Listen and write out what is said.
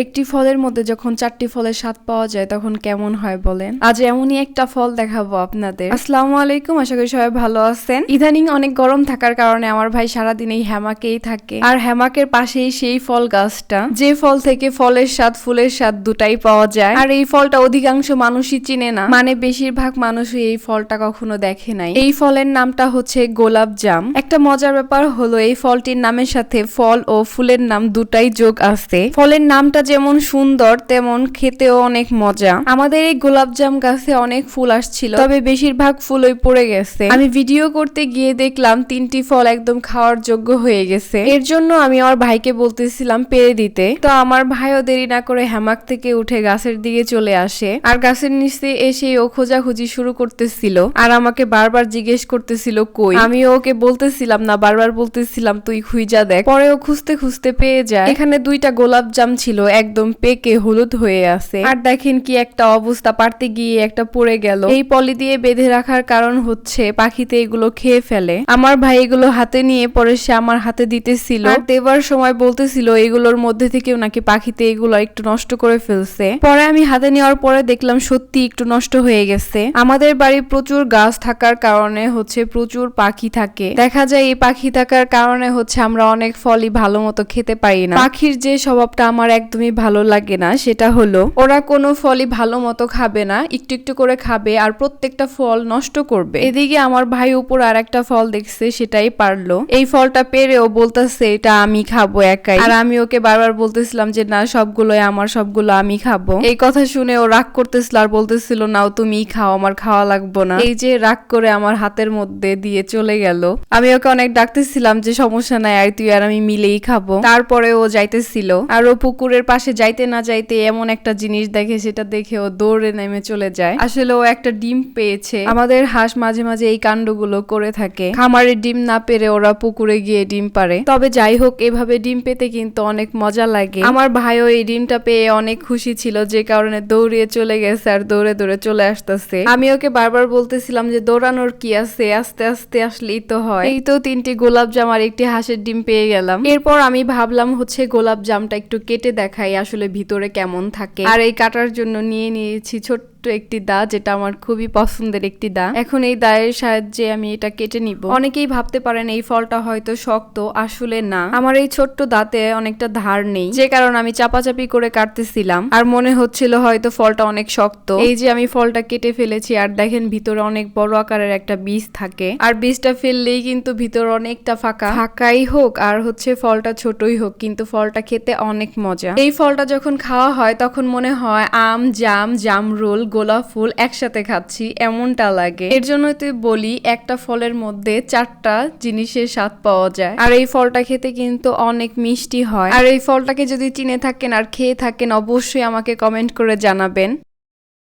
একটি ফলের মধ্যে যখন চারটি ফলের স্বাদ পাওয়া যায়, তখন কেমন হয় বলেন? আজ এমনই একটা ফল দেখাবো আপনাদের। আসসালামু আলাইকুম, আশা করি সবাই ভালো আছেন। ইদানিং অনেক গরম থাকার কারণে আমার ভাই সারাদিন এই হ্যামাকেই থাকে। আর হ্যামাকের পাশেই সেই ফল গাছটা। যে ফল থেকে ফলের স্বাদ, ফুলের স্বাদ দুটাই পাওয়া যায়। আর এই ফলটা অধিকাংশ মানুষই চিনে না। মানে বেশিরভাগ মানুষই এই ফলটা কখনো দেখে নাই। এই ফলের নামটা হচ্ছে গোলাপ জাম। একটা মজার ব্যাপার হলো, এই ফলটির নামের সাথে ফল ও ফুলের নাম দুটাই যোগ আছে। ফলের নামটা যেমন সুন্দর, তেমন খেতেও অনেক মজা। আমাদের এই গোলাপ জাম গাছে অনেক ফুল আসছিল, তবে বেশিরভাগ ফুলই পড়ে গেছে। আমি ভিডিও করতে গিয়ে দেখলাম তিনটি ফল একদম খাওয়ার যোগ্য হয়ে গেছে। এর জন্য আমি আমার ভাইকে বলতেছিলাম পেরে দিতে। তো আমার ভাইও দেরি না করে হ্যামাক থেকে উঠে গাছের দিকে চলে আসে। আর গাছের নিচে এসে ও খোঁজাখুঁজি শুরু করতেছিল। আর আমাকে বারবার জিজ্ঞেস করতেছিল, কই? আমি ওকে বলতেছিলাম না, বারবার বলতেছিলাম, তুই খুঁজা দেখ। পরে ও খুঁজতে খুঁজতে পেয়ে যায়। এখানে দুইটা গোলাপ জাম ছিল একদম পেকে হলুদ হয়ে আছে। আর দেখেন কি একটা অবস্থা পারতে গিয়ে একটা পড়ে গেল। এই পলি দিয়ে বেঁধে রাখার কারণ হচ্ছে পাখিতে এগুলো খেয়ে ফেলে। আমার ভাই এগুলো হাতে নিয়ে পরে সে আমার হাতে দিতেছিল। আর দেবার সময় বলতেছিল, এগুলোর মধ্যে থেকেও নাকি পাখিতে এগুলো একটু নষ্ট করে ফেলছে। পরে আমি হাতে নেওয়ার পরে দেখলাম সত্যি একটু নষ্ট হয়ে গেছে। আমাদের বাড়ি প্রচুর গাছ থাকার কারণে হচ্ছে প্রচুর পাখি থাকে। দেখা যায় এই পাখি থাকার কারণে হচ্ছে আমরা অনেক ফলই ভালো মতো খেতে পারি না। পাখির যে স্বভাবটা আমার একদমই ভালো লাগে না, সেটা হলো ওরা কোনো ফলই ভালো মতো খাবে না, একটু একটু করে খাবে আর প্রত্যেকটা ফল নষ্ট করবে। এদিকে আমার ভাই উপর আর একটা ফল দেখছে, সেটাই পারল। এই ফলটা পেরেও বলতেছে, এটা আমি খাব একাই। আর আমি ওকে বারবার বলতেছিলাম যে, না, সবগুলোই আমার, সবগুলো আমি খাব। এই কথা শুনে ও রাগ করতেছিল আর বলতেছিল, নাও তুমি খাও, আমার খাওয়া লাগবো না। এই যে রাগ করে আমার হাতের মধ্যে দিয়ে চলে গেল। আমি ওকে অনেক ডাকতেছিলাম যে, সমস্যা নাই আর তুই আর আমি মিলেই খাব। তারপরে ও যাইতেছিল। আর ও পুকুরের পাশে যাইতে না যাইতে এমন একটা জিনিস দেখে সেটা দেখে ও দৌড়ে নেমে চলে যায়। আসলে ও একটা ডিম পেয়েছে। আমাদের হাঁস মাঝে মাঝে এই কাণ্ডগুলো করে থাকে। খামারে ডিম না পেরে ওরা পুকুরে গিয়ে ডিম পারে তবে যাই হোক, এভাবে ডিম পেতে কিন্তু অনেক মজা লাগে। আমার ভাইও এই ডিমটা পেয়ে অনেক খুশি ছিল যে কারণে দৌড়িয়ে চলে গেছে আর দৌড়ে দৌড়ে চলে আসতেছে। আমি ওকে বারবার বলতেছিলাম যে, দৌড়ানোর কি আছে? আস্তে আস্তে আসলেই তো হয়। এই তো তিনটি গোলাপ জাম আর একটি হাঁসের ডিম পেয়ে গেলাম। এরপর আমি ভাবলাম, হচ্ছে গোলাপ জামটা একটু কেটে দেখাই আসলে ভিতরে কেমন থাকে। আর এই কাটার জন্য নিয়ে নিয়েছি ছোট্ট একটি দা, যেটা আমার খুবই পছন্দের একটি দা। এখন এই দায়ের সাহায্যে আমি এটা কেটে নিব। অনেকেই ভাবতে পারেন এই ফলটা হয়তো শক্ত, আসলে না। আমার এই ছোট্ট দাঁতে অনেকটা ধার নেই। যে কারণে আমি চাপাচাপি করে কাটতেছিলাম। আর মনে হচ্ছিল হয়তো ফলটা অনেক শক্ত। এই যে আমি ফলটা কেটে ফেলেছি, আর দেখেন ভিতরে অনেক বড় আকারের একটা বীজ থাকে। আর বীজটা ফেললেই কিন্তু ভিতর অনেকটা ফাঁকা। ফাঁকাই হোক, আর হচ্ছে ফলটা ছোটই হোক, কিন্তু ফলটা খেতে অনেক মজা। এই ফলটা যখন খাওয়া হয়, তখন মনে হয় আম, জাম, জামরুল গোলাপ ফুল একসাথে খাচ্ছি, এমনটা লাগে। এর জন্য তুই বলি, একটা ফলের মধ্যে চারটা জিনিসের স্বাদ পাওয়া যায়। আর এই ফলটা খেতে কিন্তু অনেক মিষ্টি হয়। আর এই ফলটাকে যদি চিনে থাকেন আর খেয়ে থাকেন, অবশ্যই আমাকে কমেন্ট করে জানাবেন।